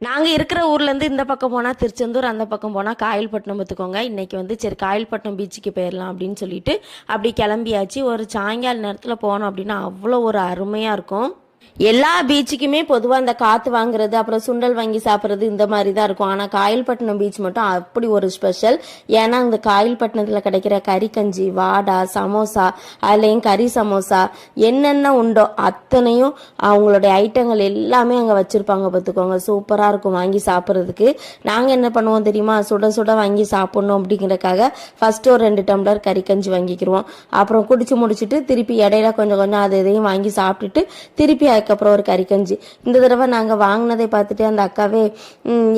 நாங்கள் இருக்கிற ஊர்லேருந்து இந்த பக்கம் போனால் திருச்செந்தூர் அந்த பக்கம் போனால் காயல்பட்டினம் பார்த்துக்கோங்க இன்றைக்கி வந்து சரி காயல்பட்டினம் பீச்சுக்கு போயிடலாம் அப்படின்னு சொல்லிட்டு அப்படி கிளம்பியாச்சு. ஒரு சாயங்கால நேரத்தில் போனோம் அப்படின்னா அவ்வளோ ஒரு அருமையாக இருக்கும். எல்லா பீச்சுக்குமே பொதுவாக இந்த காற்று வாங்குறது அப்புறம் சுண்டல் வாங்கி சாப்பிட்றது இந்த மாதிரி தான் இருக்கும். ஆனால் காயல்பட்டினம் பீச் மட்டும் அப்படி ஒரு ஸ்பெஷல் ஏன்னா இந்த காயல்பட்டினத்தில் கிடைக்கிற கறி கஞ்சி வாடா சமோசா அதுலேயும் கறி சமோசா என்னென்ன உண்டோ அத்தனையும் அவங்களுடைய ஐட்டங்கள் எல்லாமே அங்கே வச்சுருப்பாங்க பார்த்துக்கோங்க சூப்பராக இருக்கும் வாங்கி சாப்பிட்றதுக்கு. நாங்கள் என்ன பண்ணுவோம் தெரியுமா? சுட சுட வாங்கி சாப்பிட்ணும் அப்படிங்கிறக்காக ஃபஸ்ட்டு ஒரு ரெண்டு டம்ளர் கறி கஞ்சி வாங்கிக்கிருவோம். அப்புறம் குடிச்சு முடிச்சுட்டு திருப்பி இடையில கொஞ்சம் கொஞ்சம் அது இதையும் வாங்கி சாப்பிட்டுட்டு திருப்பி அதுக்கப்புறம் ஒரு கறிக்கஞ்சி. இந்த தடவை நாங்கள் வாங்கினதை பார்த்துட்டு அந்த அக்காவே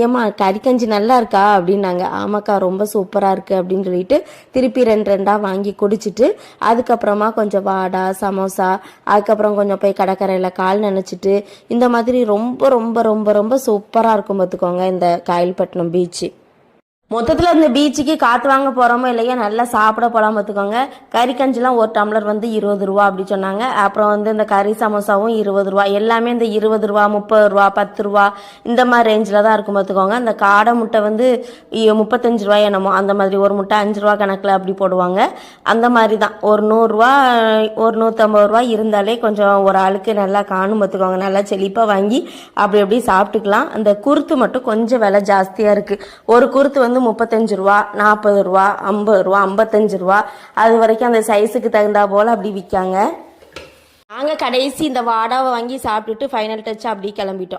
ஏம்மா கறிக்கஞ்சி நல்லா இருக்கா? அப்படின்னாங்க. ஆமாக்கா ரொம்ப சூப்பராக இருக்குது அப்படின்னு சொல்லிட்டு திருப்பி ரெண்டு ரெண்டாக வாங்கி குடிச்சிட்டு அதுக்கப்புறமா கொஞ்சம் வாடா சமோசா அதுக்கப்புறம் கொஞ்சம் போய் கடற்கரையில் கால் நினச்சிட்டு இந்த மாதிரி ரொம்ப ரொம்ப ரொம்ப ரொம்ப சூப்பராக இருக்கும் பார்த்துக்கோங்க இந்த காயல்பட்டினம் பீச்சு. மொத்தத்தில் இந்த பீச்சுக்கு காற்று வாங்க போகிறோமோ இல்லையா நல்லா சாப்பிட போகலாம் பார்த்துக்கோங்க. கறி கஞ்சிலாம் ஒரு டம்ளர் வந்து இருபது ரூபா அப்படி சொன்னாங்க. அப்புறம் வந்து இந்த கறி சமோசாவும் இருபது ரூபா. எல்லாமே இந்த இருபது ரூபா முப்பது ரூபா பத்து ரூபா இந்த மாதிரி ரேஞ்சில் தான் இருக்கும் பார்த்துக்கோங்க. அந்த காடை முட்டை வந்து முப்பத்தஞ்சு ரூபாய் என்னமோ அந்த மாதிரி ஒரு முட்டை அஞ்சு ரூபா கணக்கில் அப்படி போடுவாங்க. அந்த மாதிரி தான். ஒரு நூறுரூவா ஒரு நூற்றம்பது ரூபா இருந்தாலே கொஞ்சம் ஒரு ஆளுக்கு நல்லா காணும் பார்த்துக்கோங்க. நல்லா செழிப்பாக வாங்கி அப்படி அப்படி சாப்பிட்டுக்கலாம். அந்த குருத்து மட்டும் கொஞ்சம் விலை ஜாஸ்தியாக இருக்குது ஒரு குருத்து வந்து வந்து முப்பத்தஞ்சு ரூபா நாற்பது ரூபா ஐம்பது ரூபா ஐம்பத்தஞ்சு ரூபா. அது வரைக்கும் அந்த சைஸுக்கு தகுந்தா போல் அப்படி விற்காங்க நாங்கள் கடைசி இந்த வாடாவை வாங்கி சாப்பிட்டுட்டு ஃபைனல் டச் அப்படி கிளம்பிட்டோம்.